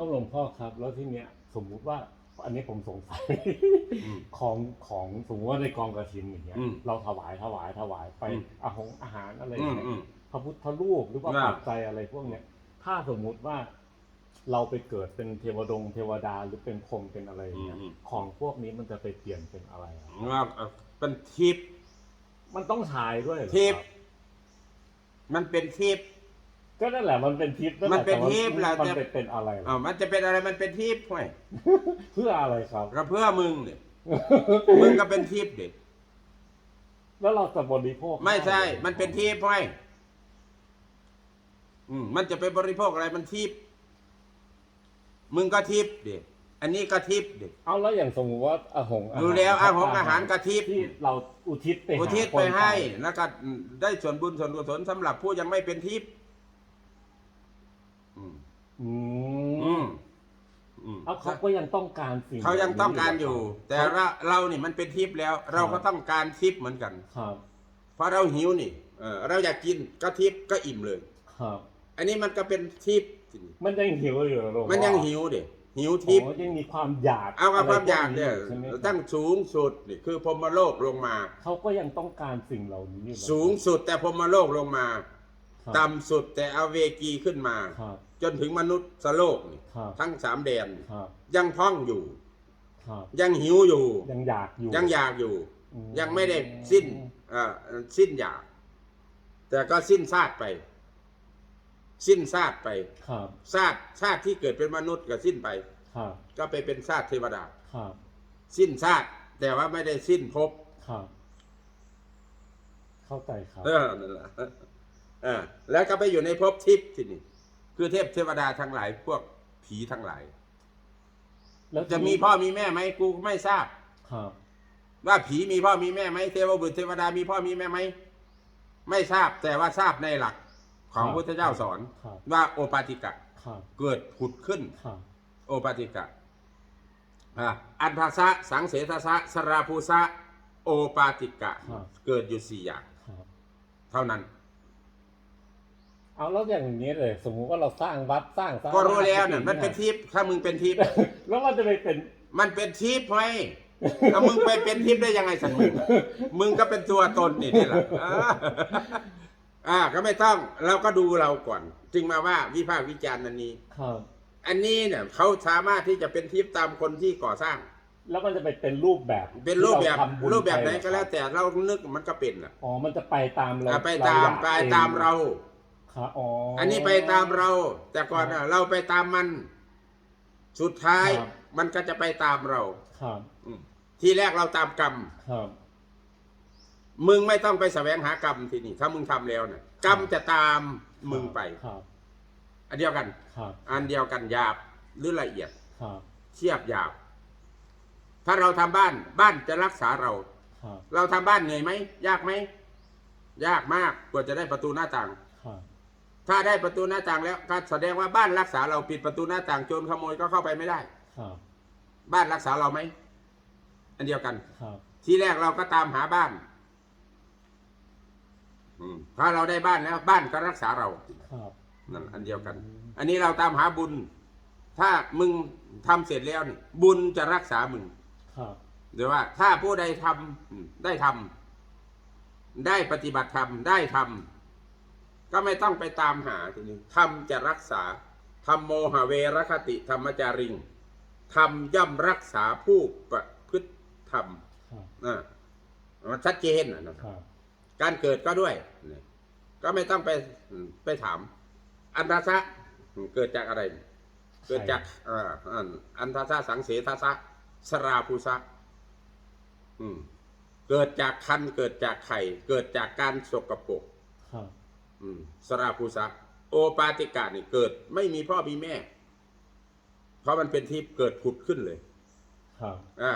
ต้องหลวงพ่อครับ แล้วที่เนี้ยสมมุติว่าอันนี้ผมสงสัยอืมของของสมมติว่าในกองกระถินอย่างเงี้ยอืมเราถวายถวายถวายไปอืม อาหงอาหารอะไรออืย่างมเงี้ยอืม พระพุทธรูปหรือว่าครับปัจจัยอะไรพวกเนี้ย ถ้าสมมุติว่าเราไปเกิดเป็นเทวดงเทวดาหรือเป็นพรหมเป็นอะไรอย่างเงี้ยอืมของพวกนี้มันจะไปเปลี่ยนเป็นอะไรอะว่าเอ่อเป็นทิพย์ มันต้องฉายด้วยเหรอทิพย์ครับมันเป็นทิพย์ ก็นั่นแหละมันเป็นทิพย์นั่นแหมัละนเป็นแต่ว่าทิพย์แหละมันแต่เป็นเป็นอะไรล่ะอ่ามันจะเป็นอะไรมันเป็นทิพย์ห้วยเพื่ออะไรครับก็เพื่อมึงเนี่ยมึงก็เป็นทิพย์เด็กแล้วเราจะบริโภคไม่ใช่ด้หรอมันเป็นทิพย์ห้วยอืมมันจะไปบริโภคอะไรมันทิพย์มึงก็ทิพย์เด็กอันนี้ก็ทิพย์เด็กเอาแล้วอย่างสมมติว่าอาหงอาหารดูแล้วอาหงอาหารกะทิบที่เราอุทิศไปอุทิศหาคนไปให้ตายแล้วก็ได้ส่วนบุญส่วนกุศลสำหรับผู้ยังไม่เป็นทิพย์ อืมอือืมมอืม เอาเขาก็ยังต้องการสิ่งเขายังต้องการอยู่ แต่เราเรานี่มันเป็นทิพย์แล้ว เราก็ต้องการทิพย์เหมือนกัน ครับเพราะเราหิวนี่เออเราอยากกินก็ทิพย์ก็อิ่มเลย ครับ อันนี้มันก็เป็นทิพย์สิมันยังหิวอยู่เหรอหลวงพ่อมันยังหิวเด็หิวทิพย์อ๋อยังมีความอยากเอากับความอยากเนี่ยะไรพวกนี้ใช่ไหมครับตั้งสูงสุดนี่คือพรหมโลกลงมา เขาก็ยังต้องการสิ่งเหล่านี้อยู่เหรอสูงสุดแต่พรหมโลกลงมา ครับต่ำสุดแต่เอาเวกีขึ้นมา ครับ จนถึงมนุษย์โลกนี่ครับทั้งสามแดนครับยังท้องอยู่ ครับยังหิวอยู่ ยังอยากอยู่ยังอยากอยู่ อืมยังไม่ได้สิ้นเอ่อสิ้นอยาก แต่ก็สิ้นซากไป สิ้นซากไปครับซากชาติที่เกิดเป็นมนุษย์ก็สิ้นไป ครับก็ไปเป็นชาติเทวดา ครับสิ้นชาติแต่ว่าไม่ได้สิ้นภพครับเข้าใจครับเออนั่นแหละเออแล้วก็ไปอยู่ในภพทิพย์ที่นี่ คือเทพเทวดาทั้งหลาย พวกผีทั้งหลาย แล้วจะมีพ่อมีแม่ไหมกูไม่ทราบครับว่าผีมีพ่อมีแม่ไหมเทวบุตรเทวดามีพ่อมีแม่ไหมไม่ทราบแต่ว่าทราบในหลักของพุทธเจ้าสอน ครับว่าโอปาติกะครับเกิดผุดขึ้น ครับโอปาติกะอะอันทสะสังเสทสะสราภูสะโอปาติกะเกิดอยู่สี่อย่างครับ เท่านั้น เอาแล้วอย่างนี้เลย สมมุติว่าเราสร้างวัดสร้างสร้างก็รู้แล้วเนี่ยมันเป็นทิพย์ถ้ามึงเป็นทิพย์แล้วมันจะไปเป็น มันเป็นทิพย์ไว้ถ้ามึงไปเป็นทิพย์ได้ยังไงสันมึงมึงก็เป็นตัวตนนี่นี่แหละอ่าอ่าก็ไม่ต้องเราก็ดูเราก่อน จึงมาว่าวิพากษ์วิจารณ์อันนี้ครับอันนี้เนี่ยเขาสามารถที่จะเป็นทิพย์ตามคนที่ก่อสร้าง แล้วมันจะไปเป็นรูปแบบเป็นรูปแบบที่าทำญรูปแบบไหนปก็แล้วแต่เรานึกมันก็เป็นอะอ๋อมันจะไปตามเราอะไปตามเอยกไปองตามเรา ครับอ๋ออัอันนี้ไปตามเรา แต่ก่อนอะเราไปตามมัน สุดท้ายครับมันก็จะไปตามเรา ครับอืมทีแรกเราตามกรรม ครับ มึงไม่ต้องไปแสวงหากรรมทีนี่ถ้ามึงทำแล้วเนี่ยกรรมจะตามมึงไป ครับอันเดียวกัน ครับอันเดียวกันหยาบหรือละเอียด ครับเทียบหยาบ ถ้าเราทำบ้านบ้านจะรักษาเรา ครับเราทำบ้านเหนื่อยไหมยากไหมยากมากกว่าจะได้ประตูหน้าต่าง ครับ ถ้าได้ประตูหน้าต่างแล้วก็แสดงว่าบ้านรักษาเราปิดประตูหน้าต่างโจรขโมยก็เข้าไปไม่ได้ ครับบ้านรักษาเราไหมอันเดียวกัน ครับทีแรกเราก็ตามหาบ้านอืมถ้าเราได้บ้านแล้ว บ้านก็รักษาเราครับนั่นอันเดียวกัน อันนี้เราตามหาบุญ ถ้ามึงทำเสร็จแล้วนี่บุญจะรักษามึง ครับหรือว่าถ้าผู้ใดทำอืมได้ทำได้ปฏิบัติธรรมได้ทำ ก็ไม่ต้องไปตามหาทีนี้ทำจะรักษาธรรมโมหเวรคติธรรมจาริงธรรมย่อมรักษาผู้ประพฤติธรรมครับอ่ามันชัดเจนนะนะครับ การเกิดก็ด้วยนี่ก็ไม่ต้องไปอืมไปถาม อันทสะอืมเกิดจากอะไร เกิดจากอ่าอันอันทสะสังเสทสะสราภูสะอืมเกิดจากคันเกิดจากไข่ เกิดจากการสกปรกครับอืม สราภูสะโอปาติกานี่เกิด ไม่มีพ่อมีแม่ เพราะมันเป็นที่เกิดผุดขึ้นเลย ครับ อ่า